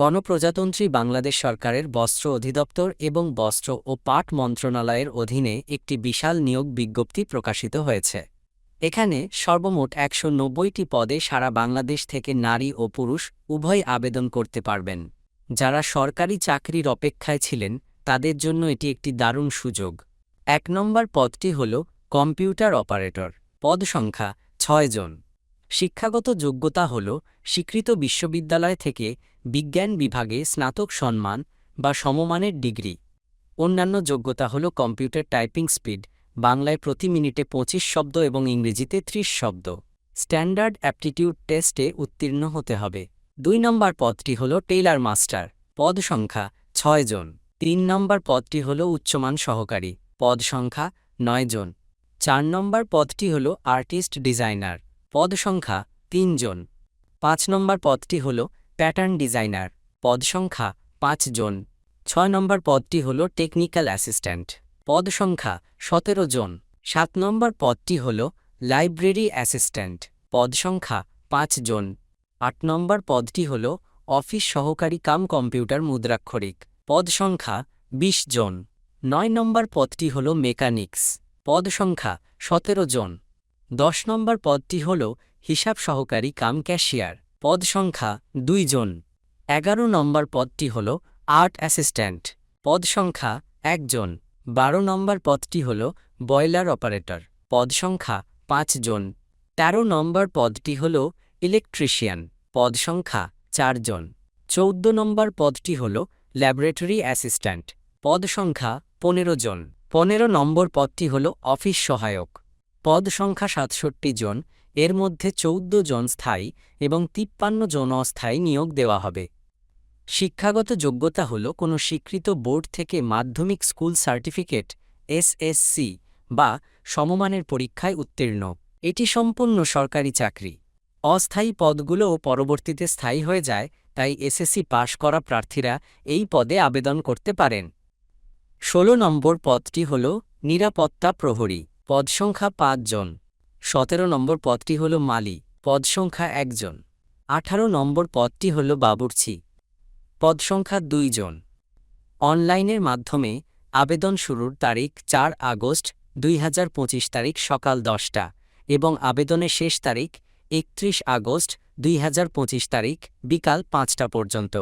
গণপ্রজাতন্ত্রী বাংলাদেশ সরকারের বস্ত্র অধিদপ্তর এবং বস্ত্র ও পাট মন্ত্রণালয়ের অধীনে একটি বিশাল নিয়োগ বিজ্ঞপ্তি প্রকাশিত হয়েছে। এখানে সর্বমোট একশো নব্বইটি পদে সারা বাংলাদেশ থেকে নারী ও পুরুষ উভয় আবেদন করতে পারবেন। যারা সরকারি চাকরির অপেক্ষায় ছিলেন, তাদের জন্য এটি একটি দারুণ সুযোগ। এক নম্বর পদটি হল কম্পিউটার অপারেটর। পদ সংখ্যা ছয় জন। শিক্ষাগত যোগ্যতা হল স্বীকৃত বিশ্ববিদ্যালয় থেকে বিজ্ঞান বিভাগে স্নাতক সম্মান বা সমমানের ডিগ্রি। অন্যান্য যোগ্যতা হল কম্পিউটার টাইপিং স্পিড, বাংলায় প্রতি মিনিটে পঁচিশ শব্দ এবং ইংরেজিতে ত্রিশ শব্দ। স্ট্যান্ডার্ড অ্যাপটিটিউড টেস্টে উত্তীর্ণ হতে হবে। দুই নম্বর পদটি হল টেইলার মাস্টার, পদ সংখ্যা ছয় জন। তিন নম্বর পদটি হল উচ্চমান সহকারী, পদ সংখ্যা নয় জন। চার নম্বর পদটি হল আর্টিস্ট ডিজাইনার। পদ সংখ্যা তিন জন পাঁচ নম্বর পদটি হল প্যাটার্ন ডিজাইনার। পদ সংখ্যা পাঁচ জন ছয় নম্বর পদটি হল টেকনিক্যাল অ্যাসিস্ট্যান্ট। পদ সংখ্যা সতেরো জন। সাত নম্বর পদটি হল লাইব্রেরি অ্যাসিস্ট্যান্ট। পদ সংখ্যা পাঁচ জন আট নম্বর পদটি হল অফিস সহকারী কাম কম্পিউটার মুদ্রাক্ষরিক। পদ সংখ্যা বিশ জন। নয় নম্বর পদটি হল মেকানিক্স। পদ সংখ্যা সতেরো জন। দশ নম্বর পদটি হল হিসাব সহকারী কাম ক্যাশিয়ার পদ সংখ্যা দুই জন। এগারো নম্বর পদটি হল আর্ট অ্যাসিস্ট্যান্ট, পদ সংখ্যা একজন বারো নম্বর পদটি হল বয়লার অপারেটর, পদ সংখ্যা পাঁচ জন। তেরো নম্বর পদটি হল ইলেকট্রিশিয়ান, পদ সংখ্যা চারজন চৌদ্দ নম্বর পদটি হল ল্যাবরেটরি অ্যাসিস্ট্যান্ট, পদ সংখ্যা পনেরো জন। পনেরো নম্বর পদটি হল অফিস সহায়ক পদ সংখ্যা সাতষট্টি জন, এর মধ্যে চৌদ্দ জন স্থায়ী এবং তিপ্পান্ন জন অস্থায়ী নিয়োগ দেওয়া হবে। শিক্ষাগত যোগ্যতা হল কোনো স্বীকৃত বোর্ড থেকে মাধ্যমিক স্কুল সার্টিফিকেট এসএসসি বা সমমানের পরীক্ষায় উত্তীর্ণ। এটি সম্পূর্ণ সরকারি চাকরি। অস্থায়ী পদগুলোও পরবর্তীতে স্থায়ী হয়ে যায়, তাই এসএসসি পাশ করা প্রার্থীরা এই পদে আবেদন করতে পারেন। ষোলো নম্বর পদটি হল নিরাপত্তা প্রহরী। পদ সংখ্যা পাঁচ জন সতেরো নম্বর পদটি হল মালি পদ সংখ্যা একজন। আঠারো নম্বর পদটি হল বাবুর্চি পদ সংখ্যা দুই জন অনলাইনের মাধ্যমে আবেদন শুরুর তারিখ চার আগস্ট দুই হাজার পঁচিশ তারিখ সকাল দশটা এবং আবেদনের শেষ তারিখ একত্রিশ আগস্ট দুই হাজার পঁচিশ তারিখ বিকাল পাঁচটা পর্যন্ত।